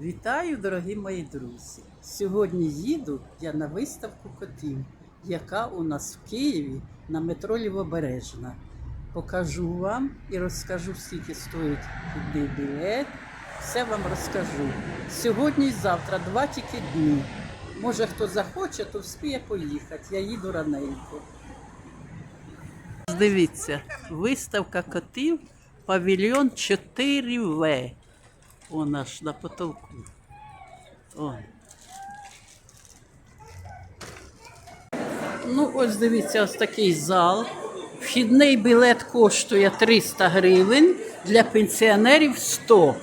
Вітаю, дорогі мої друзі! Сьогодні їду я на виставку котів, яка у нас в Києві на метро Лівобережна. Покажу вам і розкажу, скільки стоїть туди білет. Все вам розкажу. Сьогодні і завтра два тільки дні. Може, хто захоче, то вспіє поїхати. Я їду раненько. Дивіться, виставка котів павільйон 4В. Он аж на потолку. О. Ну, ось дивіться, ось такий зал. Вхідний білет коштує 300 гривень, для пенсіонерів 100.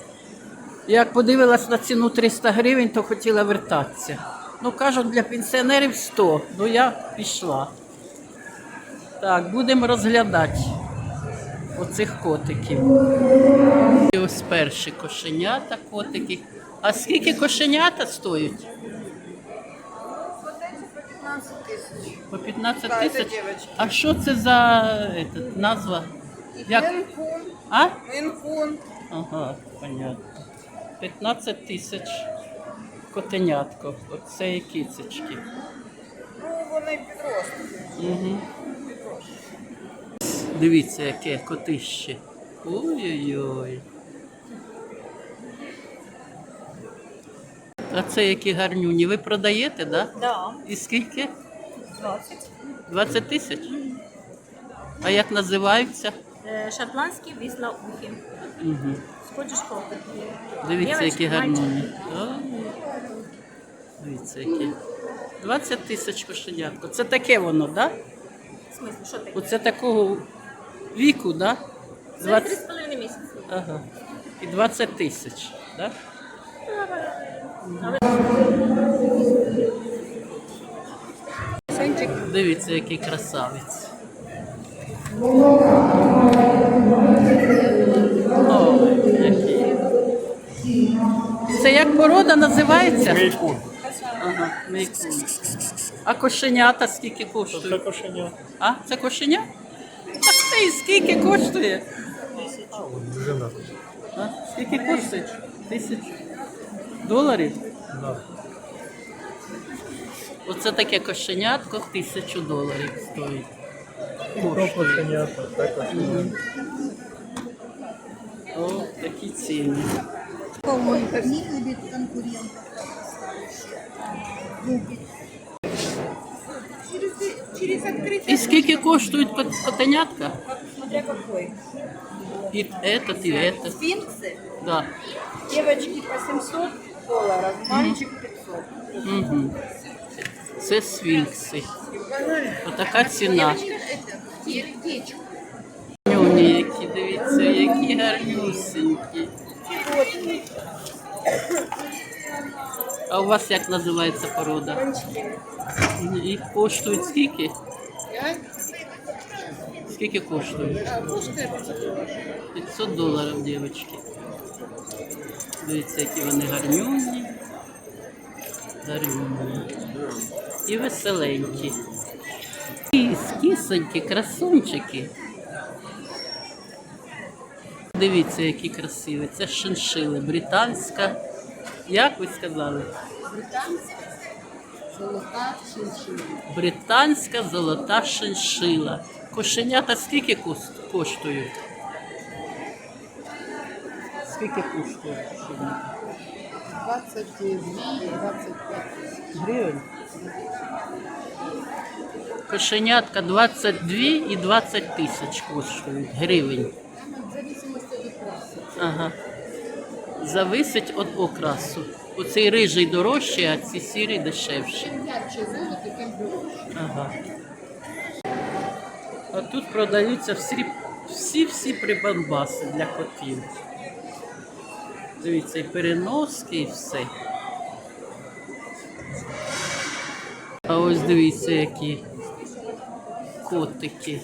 Як подивилась на ціну 300 гривень, то хотіла вертатися. Ну, кажуть, для пенсіонерів 100. Ну, я пішла. Так, будемо розглядати оцих котиків. І ось перші кошенята, котики. А скільки кошенята стоять? По 15 тисяч. А що це за этот, назва? Як? А? мейн-кун. Ага, понятно. 15 тисяч котенятко. Оце і кицечки. Ну, вони підростки. Угу. Дивіться, яке котище. Ой-ой-ой. А це які гарнюні. Ви продаєте, так? Да? Да, І скільки? 20. 20 тисяч? А як називаються? Е, Шотландські віслоухи. Угу. Сходиш попит. Дивіться, які гарнюні. Дивіться, які. 20 тисяч кошенятко. Це таке воно, так? Да? В смислі, що таке? Оце такого віку, так? Да? Це 3,5 місяці. Ага. І 20 тисяч, так? Сенчик. Дивіться, який красавець. Ой, який. Це як порода називається? Мейкун. Ага, мейкун. А кошенята скільки Це кошеня. А, це кошеня? Так і скільки коштує? А? Скільки коштує? Тисяч доларів? Да. Оце таке кошенятко тисячу доларів стоїть. То кошеня, то це. О, такі ціни. Не любит конкурентов. Любит. Через, через открытие. І скільки коштують кот- котенятка? Смотря какой. І этот, і этот. Сфинксы. Да. Девочки по 700 долларов, мальчик 500. Угу. Це сфінкси. Отака ціна. Девочка, это, сердечко. Нюні, які, дивіться, які гарнюсенькі. А у вас як називається порода? І коштують скільки? Скільки коштують? Пушка 500 доларів, дівчатки. Дивіться, які вони гарнюні. Гарнюні. І веселенькі. І кисонькі, красунчики. Дивіться, які красиві. Це шиншили. Британська. Як ви сказали? Британська Золота шиншила. Британська золота шиншила. Кошенята скільки коштують? Скільки коштує кошенята? 22 25 Гривень. Кошенятка 22 і 20 тисяч коштують гривень. В. Ага. Зависить від окрасу. Оцей рижий дорожчий, а ці сірі дешевші. Ага. А тут продаються всі всі, прибамбаси для котів. Дивіться, і переноски, і все. А ось дивіться, які котики.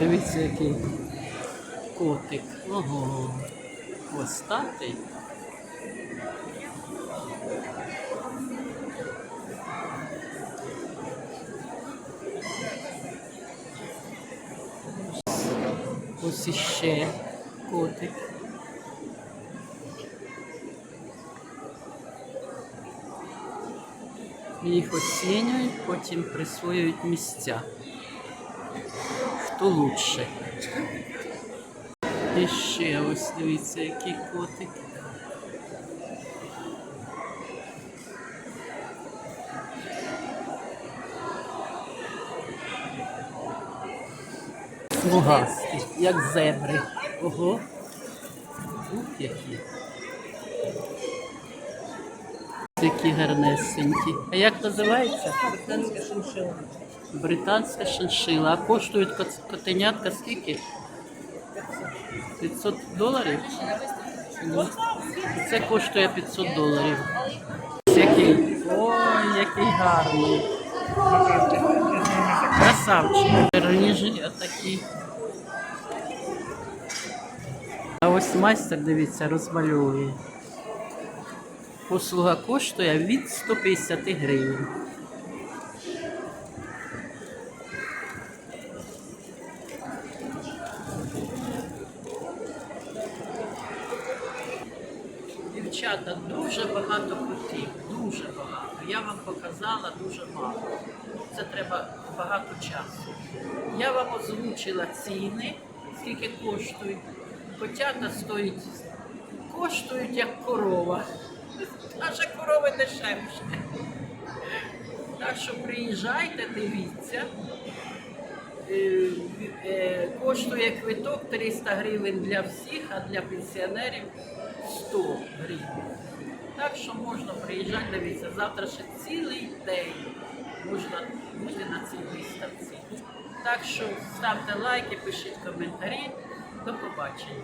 Дивіться, який котик. Ого. Хвостатий. Ось іще котик. Їх оцінюють, потім присвоюють місця. Хто лучше. І ще ось дивіться, який котик. Смугасті, як зебри. Ого. Ух, які. Такі гарнесенькі. А як називається? Британська шиншила. Британська шиншила. А коштують котенятка скільки? 500 доларів? Це коштує 500 доларів. Який. Ой, який гарний. Красавчик. Рижі отакі. А ось майстер, дивіться, розмальовує. Послуга коштує від 150 гривень. Дівчата, дуже багато котів, дуже багато. Я вам показала дуже мало. Це треба багато часу. Я вам озвучила ціни, скільки коштують. Котята стоять, коштують як корова. Наша корови дешевше. Так що приїжджайте, дивіться. Е, е, Коштує квиток 300 гривень для всіх, а для пенсіонерів 100 гривень. Так що можна приїжджати, дивіться, завтра ще цілий день можна бути на цій виставці. Так що ставте лайки, пишіть коментарі. До побачення.